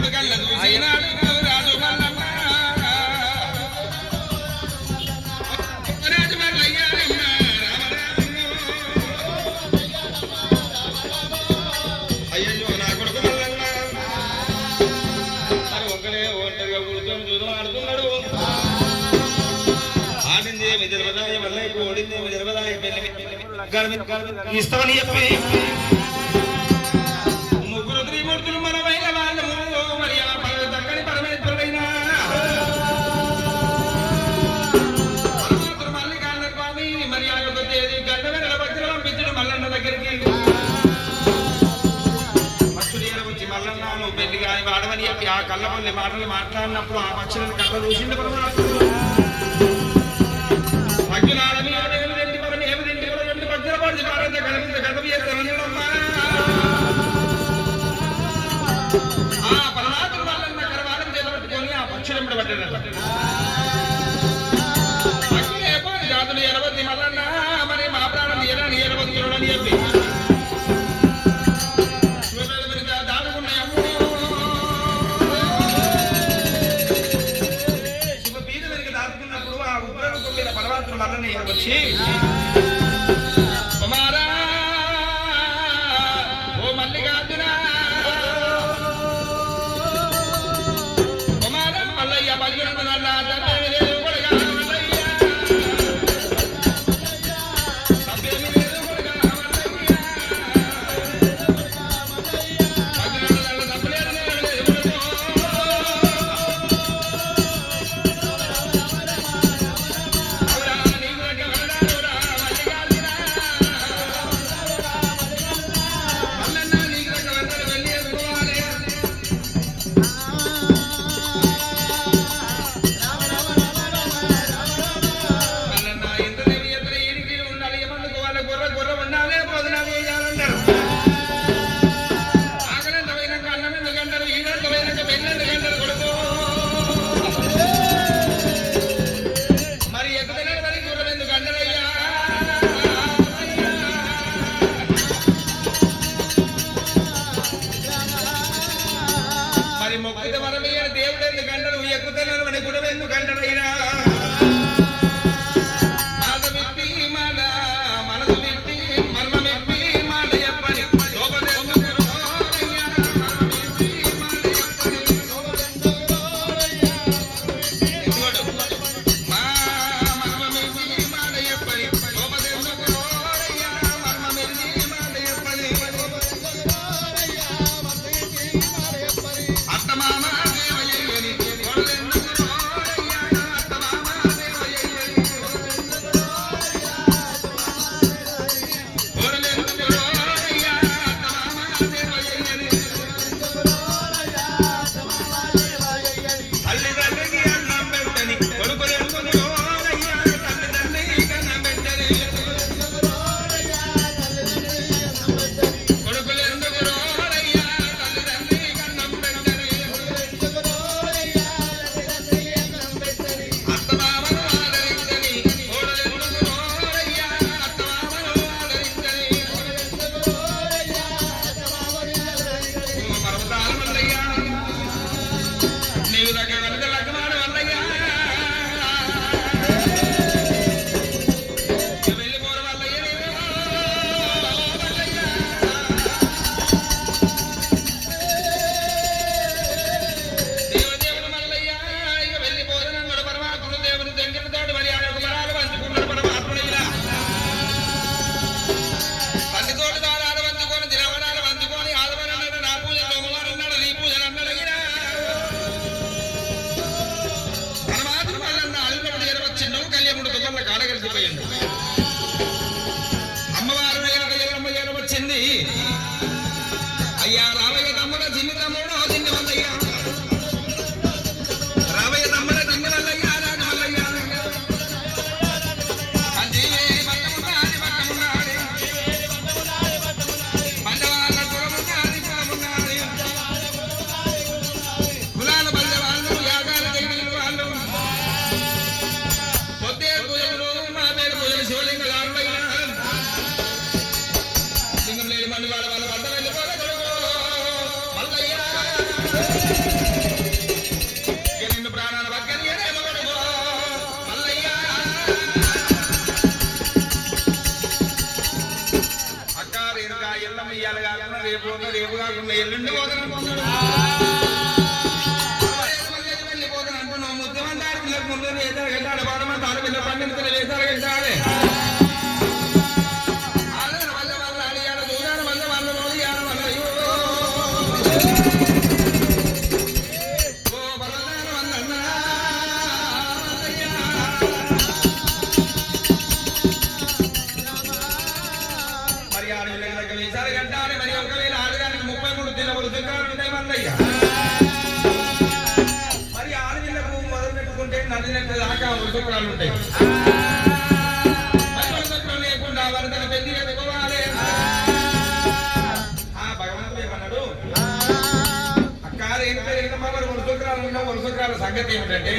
దేవుడు కళ్ళ చూసినాడు రాజు మల్లమ్మ రాజు మల్లయ్య అయ్యో నా కొడుకు మల్లన్న ఒకడే ఒంటరిగా కూర్చొని చూద్దాం ఆడుతున్నాడు ఆడిందేమి జరపదాయ మల్లయ్య ఓడిందేమి జరపదాయ ఇస్తామని చెప్పి కళ్ళ మాటలు మాట్లాడినప్పుడు ఆ పక్షులను కళ్ళ చూసింది పరమాత్మ మరి మొక్కుతే మనం దేవుడు ఎందుకు అంటాడు? ఎక్కుతాను మనకు కూడా ఎందుకు అంటాడు అయినా ஐயா ராமையா రేపు పోతున్నా రేపు కాకుండా ఎల్లుండి పోతున్నా పోతున్నాడు అంటున్నావు ముద్దు అంటారు ముందు వేసారు వెళ్ళాడు బాధ పండుగ వేసారు వెళ్ళాడే మరి ఆడపిల్లకు మొదలు పెట్టుకుంటే నడినట్టు దాకా వరుసకురాలు ఉంటాయి. లేకుండా వరదలు పెళ్ళి ఆ భగవంతుడు ఏమన్నాడు? అక్క ఏం తెలియదు మరి వరుసకురాలు సంగతి ఏమిటంటే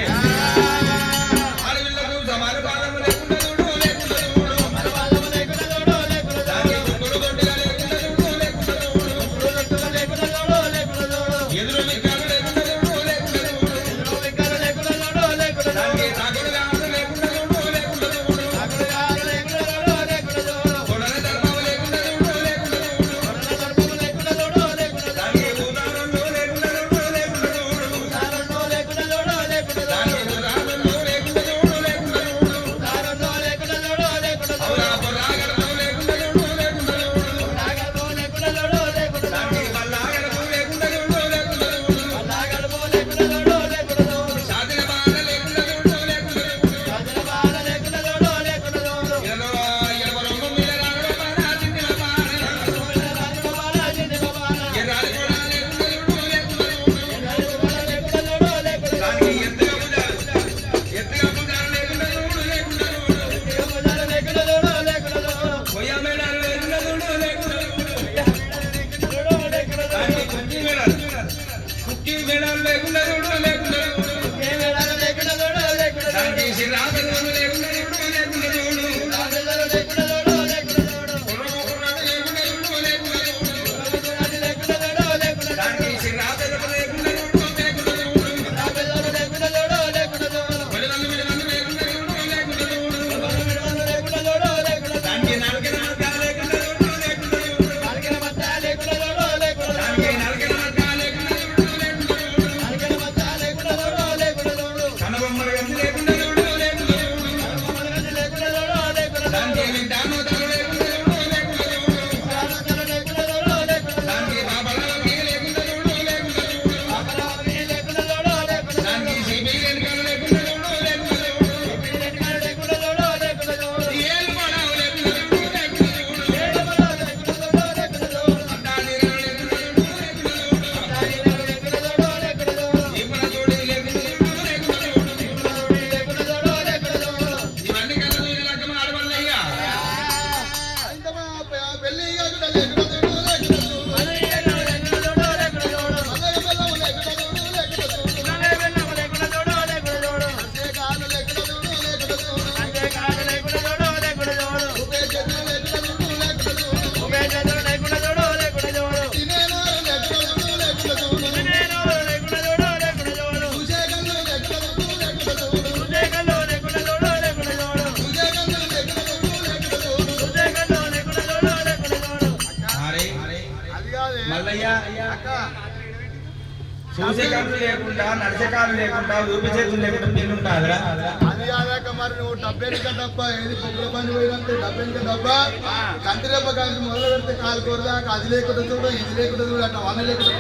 చూసే కాళ్ళు లేకుండా నడిచే కాళ్ళు లేకుండా ఊపి చేతులు లేకుండా పిల్లి ఉంటాదిరా. అది కాదాక మరి నువ్వు డబ్బెనక డబ్బా? ఏది పొగల పని పోయినంత డబ్బెనక మొదలు పెడితే కాలు కోరదాక అది లేకుండా చూడు ఇది లేకుండా చూడు అట్లా లేకుండా